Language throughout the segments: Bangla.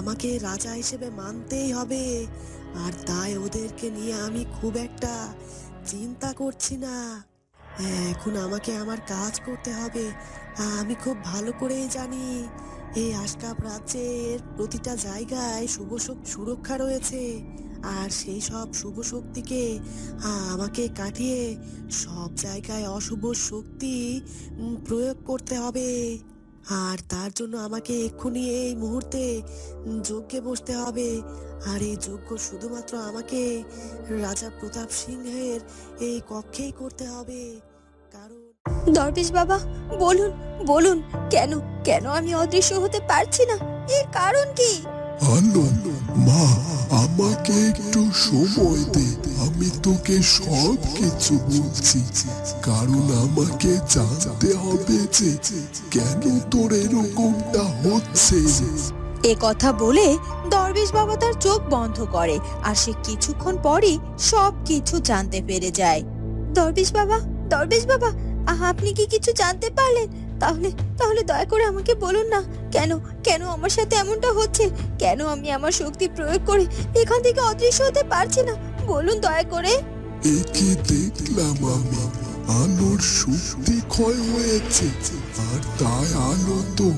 আমাকে রাজা হিসেবে মানতেই হবে। আর তাই ওদেরকে নিয়ে আমি খুব একটা চিন্তা করছি না। এখন আমাকে আমার কাজ করতে হবে। আমি খুব ভালো করেই জানি। এই আশকাপ রাজ্যের প্রতিটা জায়গায় শুভ সুরক্ষা রয়েছে। আর সেই সব শুভ শক্তিকে আমাকে কাটিয়ে সব জায়গায় অশুভ শক্তি প্রয়োগ করতে হবে। আর তার জন্য আমাকে এক্ষুনি এই মুহূর্তে যজ্ঞে বসতে হবে। আর এই যজ্ঞ শুধুমাত্র আমাকে রাজা প্রতাপ সিংহের এই কক্ষেই করতে হবে। কারণ দরবেশ বাবা বলুন বলুন কেন কেন আমি অদৃশ্য হতে পারছি না? এর কারণ কি? মা আমাকে একটু সময় দে, আমি তোকে সব কিছু বলছি। কারণ আমাকে জানতে হবে যে কেন তোর এরকমটা হচ্ছে। এ কথা বলে দরবেশ বাবা তার চোখ বন্ধ করে আর সে কিছুক্ষণ পরই সব কিছু জানতে পেরে যায়। দরবেশ বাবা দরবেশ বাবা আপনি কি কিছু জানতে পারলেন? তাহলে তাহলে দয়া করে আমাকে বলুন না, কেন কেন আমার সাথে এমনটা হচ্ছে? কেন আমি আমার শক্তি প্রয়োগ করে এখান থেকে অদৃশ্য হতে পারছি না? বলুন দয়া করে। একে দেখলাম আমি, আলোর শক্তি ক্ষয় হয়েছে, আর তাই আলো তো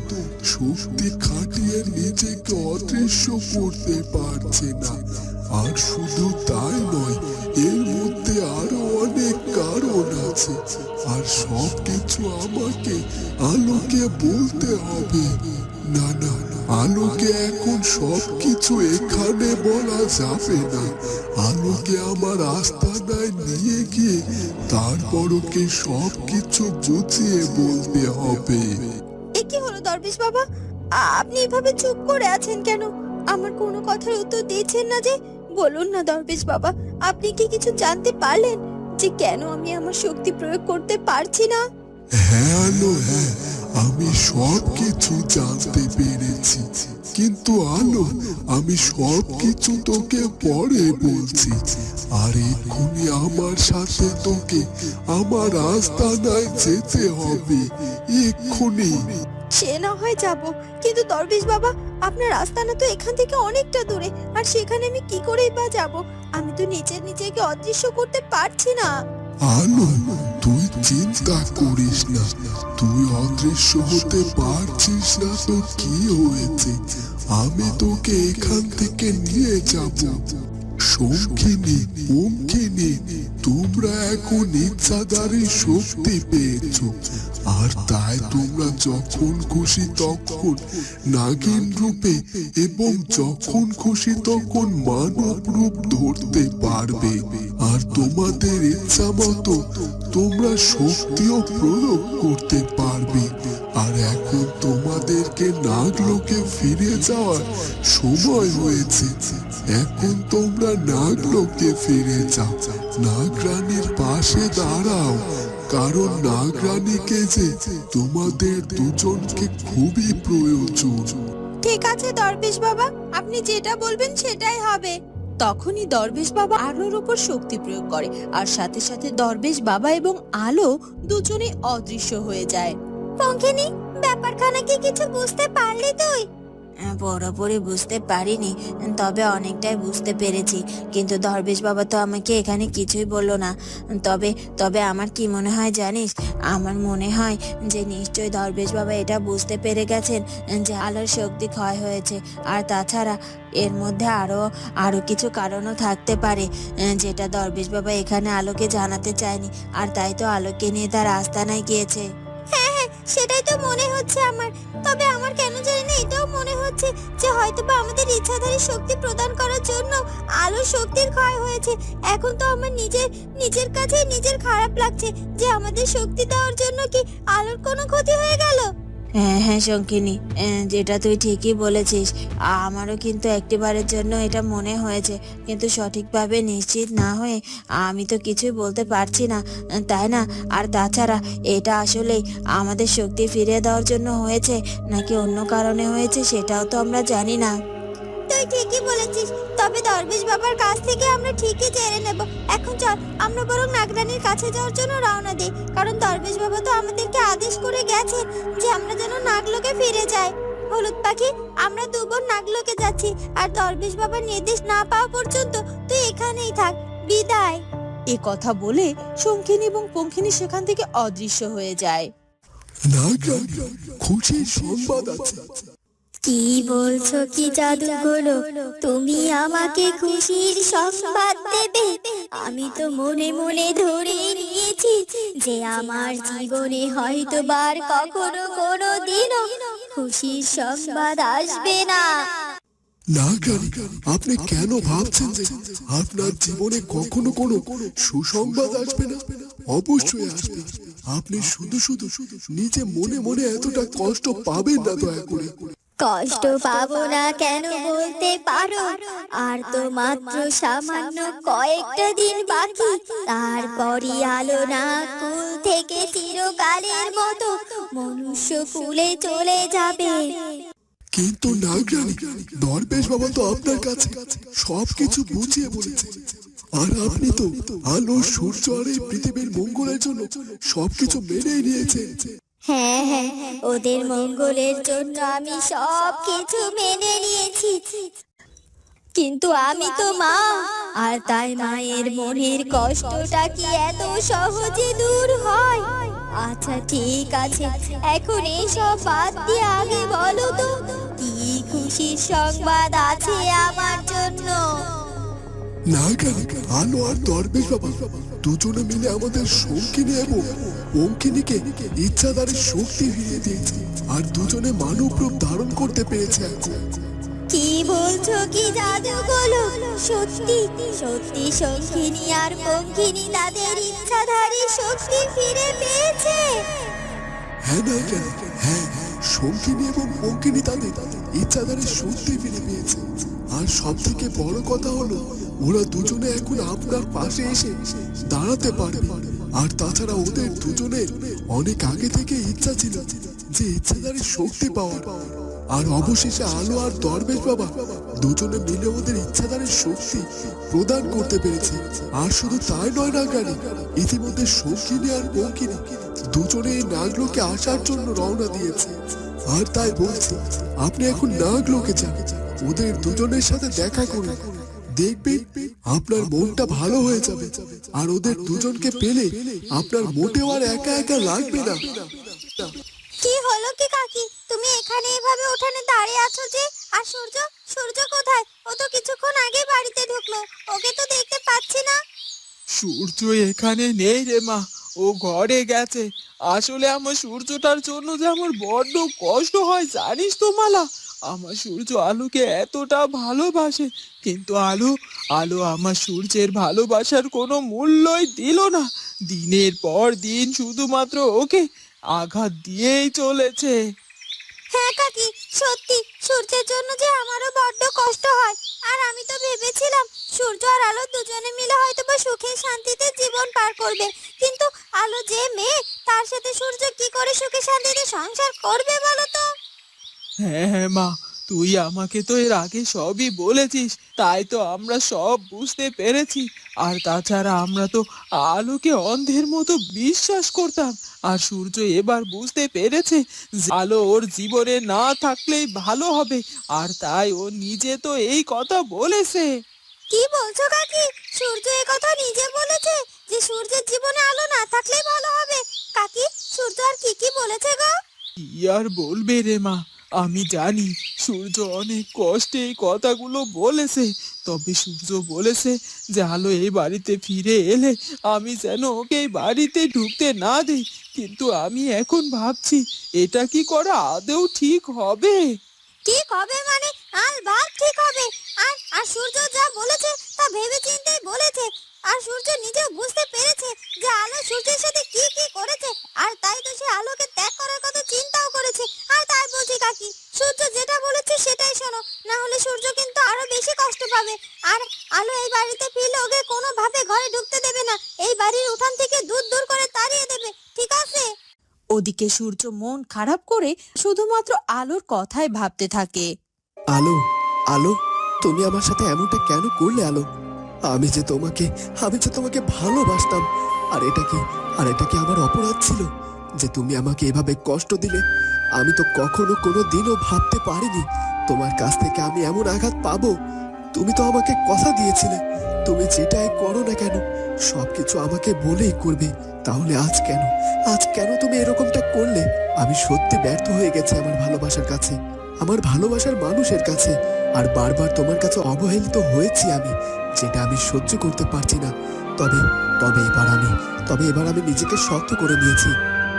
শক্তি খাটিয়ে নিজেকে অদৃশ্য করতে পারছে না। আর শুধু তাই নয়, এর মধ্যে আরও অনেক কারণ আছে। আর সব কিছু আমাকে আলোকে বলতে হবে। না না, আলোকে এখন সব কিছু এখানে বলা যাবে না। আলোকে আমার আস্তানায় নিয়ে গিয়ে তারপর ওকে সব কিছু বুঝিয়ে বলতে হবে? এ কি হলো দরবেশ বাবা? আপনি এভাবে চুপ করে আছেন কেন? আমার কোনো কথার উত্তর দিয়েছেন না যে বলুন না দরবেশ বাবা, আপনি কি কিছু জানতে পারলেন যে কেন আমি আমার শক্তি প্রয়োগ করতে পারছি না? হ্যাঁ আলো হ্যাঁ আমি সব কিছু জানতে পেরেছি। কিন্তু আলো, আমি সব কিছু তোকে পরে বলছি। আর এক্ষুনি আমার সাথে তোকে আমার আস্তানায় যেতে হবে। এক্ষুনি। সে না হয় যাব। কিন্তু দরবেশ বাবা, আপনার আস্তানা তো এখান থেকে অনেকটা দূরে, আর সেখানে আমি কি করেই বা যাব? আমি তো নিজের নিজেকে অদৃশ্য করতে পারছি না। আলো তুই চিন্তা করিস না। তুই অদৃশ্য হতে পারছিস না তো কি হয়েছে? আমি তোকে এখান থেকে নিয়ে যাব। শঙ্খিনী ওমকিনী তোমরা এখন ইচ্ছাধারী শক্তি পেয়েছ। আর তাই তোমরা যখন খুশি তখন নাগিন রূপে এবং যখন খুশি তখন মানব রূপ ধরতে পারবে। আর তোমাদের ইচ্ছা মতো তোমরা শক্তিও প্রয়োগ করতে পারবে। আর এখন তোমাদেরকে নাগলোকে ফিরে যাওয়ার সময় হয়েছে। এখন তোমরা নাগলোকে ফিরে যাও। নাগরানীর পাশে দাঁড়াও। কারণ নাগরানীকে যে তোমাদের দুজনকে খুবই প্রয়োজন। ঠিক আছে দরবেশ বাবা আপনি যেটা বলবেন সেটাই হবে। তখনই দরবেশ বাবা আলোর উপর শক্তি প্রয়োগ করে আর সাথে সাথে দরবেশ বাবা এবং আলো দুজনেই অদৃশ্য হয়ে যায়। পঙ্কিনী ব্যাপারখানা কি কিছু বুঝতে পারলি তুই? পুরোপুরি বুঝতে পারিনি। তবে অনেকটাই বুঝতে পেরেছি। কিন্তু দরবেশ বাবা তো আমাকে এখানে কিছুই বলল না। তবে তবে আমার কি মনে হয় জানিস? আমার মনে হয় যে নিশ্চয়ই দরবেশ বাবা এটা বুঝতে পেরে গেছেন যে আলোর শক্তি ক্ষয় হয়েছে। আর তাছাড়া এর মধ্যে আরও আরও কিছু কারণও থাকতে পারে যেটা দরবেশ বাবা এখানে আলোকে জানাতে চায়নি। আর তাই তো আলোকে নিয়ে তার আস্তানায় গিয়েছে। হ্যাঁ হ্যাঁ সেটাই তো মনে হচ্ছে আমার। তবে আমার কেন জানি না এটাও মনে হচ্ছে যে হয়তো বা আমাদের ইচ্ছাধারী শক্তি প্রদান করার জন্য আলোর শক্তির ক্ষয় হয়েছে। এখন তো আমার নিজের নিজের কাছে নিজের খারাপ লাগছে যে আমাদের শক্তি দেওয়ার জন্য কি আলোর কোনো ক্ষতি হয়ে গেল? হ্যাঁ হ্যাঁ শঙ্কিনী যেটা তুই ঠিকই বলেছিস। আমারও কিন্তু একটিবারের জন্য এটা মনে হয়েছে। কিন্তু সঠিকভাবে নিশ্চিত না হয়ে আমি তো কিছুই বলতে পারছি না। তাই না? আর তাছাড়া এটা আসলে আমাদের শক্তি ফিরিয়ে দেওয়ার জন্য হয়েছে, নাকি অন্য কারণে হয়েছে সেটাও তো আমরা জানি না। তুই ঠিকই বলেছিস তবে দরবেশ বাবার কাছ থেকে আমরা ঠিকই জেনে নেব। এখন চল আমরা বরং নাগরানির কাছে যাওয়ার জন্য রওনা দিই কারণ দরবেশ বাবা তো আমাদেরকে আদেশ করে গেছে যে আমরা যেন নাগলোকে ফিরে যাই। হলুদ পাখি আমরা দু বোন নাগলোকে যাচ্ছি আর দরবেশ বাবার নির্দেশ না পাওয়া পর্যন্ত তুই এখানেই থাক। বিদায়। এ কথা বলে শঙ্খিনী এবং পঙ্খিনী সেখান থেকে অদৃশ্য হয়ে যায়। নাগরানী খুশির সংবাদ আছে। কি বলছো কি জাদু জাদুগুলো তুমি আমাকে খুশির সংবাদ দেবে। আমি তো মনে মনে ধরে নিয়েছি যে আমার জীবনে হয়তো বার কখনো কোনো দিনও খুশির সংবাদ আসবে না। নাগরানী আপনি কেন ভাবছেন যে আপনার জীবনে কখনো কোনো সুসংবাদ আসবে না? অবশ্যই আসবে। আপনি শুধু শুধু নিজে মনে মনে এতটা কষ্ট পাবেন না দয়া করে। কষ্ট পাবো না কেন বলতে পারো? আর তো মাত্র সামান্য কয়েকটা দিন বাকি। তারপরই আলো না কুল থেকে চিরকালের মতো মনুষ্য কুলে চলে যাবে। কিন্তু নাগরানী দরবেশ বাবা তো আপনার কাছে সবকিছু বুঝিয়ে বলেছে। আর আপনি তো আলো, সূর্য আর এই পৃথিবীর মঙ্গলের জন্য সবকিছু মেনেই নিয়েছেন। হ্যাঁ হ্যাঁ ওদের মঙ্গলের জন্য আমি সব কিছু মেনে নিয়েছি। কিন্তু আমি তো মা, আর তাই মায়ের মনের কষ্টটা কি এত সহজে দূর হয়? আচ্ছা ঠিক আছে, এখন এইসব বাদ দিয়ে আগে বলো তো, কি খুশির সংবাদ আছে আমার জন্য? নাগরানী আলো আর দরবেশ বাবা দুজনে মিলে আমাদের শঙ্কিনী এবং অঙ্কিনীকে ইচ্ছাদারের শক্তি ফিরিয়ে দিয়েছে আর দুজনে মানব রূপ ধারণ করতে পেরেছে। কি বলছো কি জাদুগুলো সত্যি সত্যি শঙ্খিনী আর পঙ্খিনী তাদের ইচ্ছাধারী শক্তি ফিরে পেয়েছে। হ্যাঁ নাগরানী হ্যাঁ শঙ্কিনী এবং অঙ্কিনী তাদের ইচ্ছাদারের শক্তি ফিরে পেয়েছে। আর সব থেকে বড় কথা হলো, ওরা দুজনে এখন আপনার পাশে এসে দাঁড়াতে পারবে। আর তাছাড়া ওদের দুজনের অনেক আগে থেকে ইচ্ছা ছিল যে ইচ্ছাদারের শক্তি পাওয়ার। আর অবশেষে আলো আর দরবেশ বাবা দুজনে মিলে ওদের ইচ্ছাদারের শক্তি প্রদান করতে পেরেছে। আর শুধু তাই নয় না, গাড়ি, ইতিমধ্যে শঙ্কিনী আর বঙ্কিনী দুজনে নাগলোকে আসার জন্য রওনা দিয়েছে। আর তাই বলছি আপনি এখন নাগলোকে যান। ওদের দুজনের সাথে দেখা করুন দেখবেন আপনার মনটা ভালো হয়ে যাবে। আর ওদের দুজনকে পেলে আপনার মোটেও আর একা একা লাগবে না। কি হলো কি কাকি? তুমি এখানে এভাবে উঠানে দাঁড়িয়ে আছো যে? আর সূর্য? সূর্য কোথায়? ও তো কিছুক্ষণ আগে বাড়িতে ঢুকলো। ওকে তো দেখতে পাচ্ছি না। সূর্য এখানে নেই রে মা। ও ঘরে গেছে। আসলে আমার সূর্যটার জন্য যে আমার বড্ড কষ্ট হয়, জানিস তো মালা? আমার সূর্য আলোকে এতটা ভালোবাসে, কিন্তু আলো আলো আমার সূর্যের ভালোবাসার কোনো মূল্যই দিল না। দিনের পর দিন শুধুমাত্র ওকে আঘাত দিয়েই চলেছে। হ্যাঁ কাকি, সত্যি, সূর্যের জন্য যে আমারও বড্ড কষ্ট হয়। আর আমি তো ভেবেছিলাম সূর্য আর আলো দুজনে মিলে হয়তো বা সুখে শান্তিতে জীবন পার করবে। কিন্তু আলো যে মেয়ে, তার সাথে সূর্য কি করে সুখে শান্তিতে সংসার করবে বলো তো? হ্যাঁ হ্যাঁ মা। তুই আমাকে তো এর আগে সবই বলেছিস তাই তো আমরা সব বুঝতে পেরেছি। আর তাছাড়া আমরা তো আলোকে অন্ধের মতো বিশ্বাস করতাম। আর সূর্য এবার বুঝতে পেরেছে যে আলো ওর জীবনে না থাকলেই ভালো হবে আর তাই ও নিজে তো এই কথা বলেছে। কি বলছো কাকি? সূর্য এ কথা নিজে বলেছে যে সূর্যের জীবনে আলো না থাকলেই ভালো হবে। কাকি সূর্য আর কি কি বলেছে গো? কি আর বলবে রে মা? আমি জানি সূর্য অনেক কষ্টে এই কথাগুলো বলেছে, তবে সূর্য বলেছে যে আলো এই বাড়িতে ফিরে এলে আমি যেন ওকে বাড়িতে ঢুকতে না দিই। কিন্তু আমি এখন ভাবছি, এটা কি করা আদৌ ঠিক হবে? ঠিক হবে মানে আল ভাত ঠিক হবে। আর আর সূর্য যা বলেছে তা ভেবে চিন্তেই বলেছে। আর সূর্য নিজেও বুঝতে পেরেছে যে আলো সূর্যের সাথে কি কি করেছে। আর তাই তো সে আলোকে ত্যাগ করার কথা চিন্তাও করেছে আর তাই বলছি কাকি সূর্য যেটা বলেছে সেটাই শোনো না হলে সূর্য কিন্তু আরও বেশি কষ্ট পাবে আর আলো এই বাড়িতে ফিরলে ওকে কোনোভাবে ঘরে ঢুকতে দেবে না এই বাড়ির উঠান থেকে দূর দূর করে তাড়িয়ে দেবে ঠিক আছে ওদিকে সূর্য মন খারাপ করে শুধুমাত্র আলোর কথাই ভাবতে থাকে। আলো আলো, তুমি আমার সাথে এমনটা কেন করলে, আলো? আমি যে তোমাকে, আমি যে তোমাকে ভালোবাসতাম, আর এটা কি, আর এটা কি আমার অপরাধ ছিল? যে তুমি আমাকে এভাবে কষ্ট দিলে, আমি তো কখনো কোনো দিনও ভাবতে পারিনি। তোমার কাছ থেকে আমি এমন আঘাত পাবো, তুমি তো আমাকে কথা দিয়েছিলে। তুমি যেটাই করো না কেন, সবকিছু আমাকে বলেই করবে। তাহলে আজ কেন? আজ কেন তুমি এরকমটা করলে? আমি সত্যি ব্যর্থ হয়ে গেছি আমার ভালোবাসার কাছে, আমার ভালোবাসার মানুষের কাছে, আর বারবার তোমার কাছে অবহেলিত হয়েছি আমি, যেটা আমি সহ্য করতে পারছি না। তবে তবে এবার আমি, তবে এবার আমি নিজেকে শক্ত করে নিয়েছি।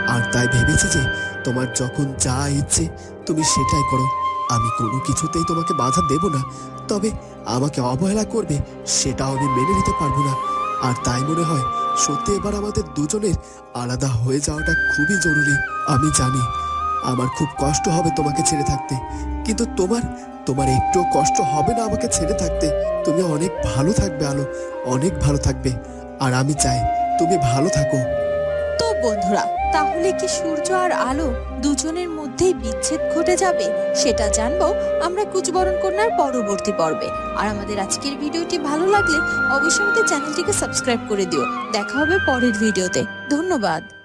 আর তাই ভেবেছি যে, তোমার যখন যা ইচ্ছে, তুমি সেটাই করো। আমি কোনো কিছুতেই তোমাকে বাধা দেব না, তবে আমাকে অবহেলা করবে, সেটাও আমি মেনে নিতে পারব না। আর তাই মনে হয়, সত্যি এবার আমাদের দুজনের আলাদা হয়ে যাওয়াটা খুবই জরুরি। আমি জানি, আমার খুব কষ্ট হবে তোমাকে ছেড়ে থাকতে, কিন্তু তোমার তোমার একটু কষ্ট হবে না আমাকে ছেড়ে থাকতে। তুমি অনেক ভালো থাকবে, আলো, অনেক ভালো থাকবে। আর আমি চাই, তুমি ভালো থাকো। বন্ধুরা, তাহলে কি সূর্য আর আলো দুজনের মধ্যেই বিচ্ছেদ ঘটে যাবে? সেটা জানব আমরা কুচবরণ কন্যার পরবর্তী পর্বে। আর আমাদের আজকের ভিডিওটি ভালো লাগলে অবশ্যই আমাদের চ্যানেলটিকে সাবস্ক্রাইব করে দিও। দেখা হবে পরের ভিডিওতে। ধন্যবাদ।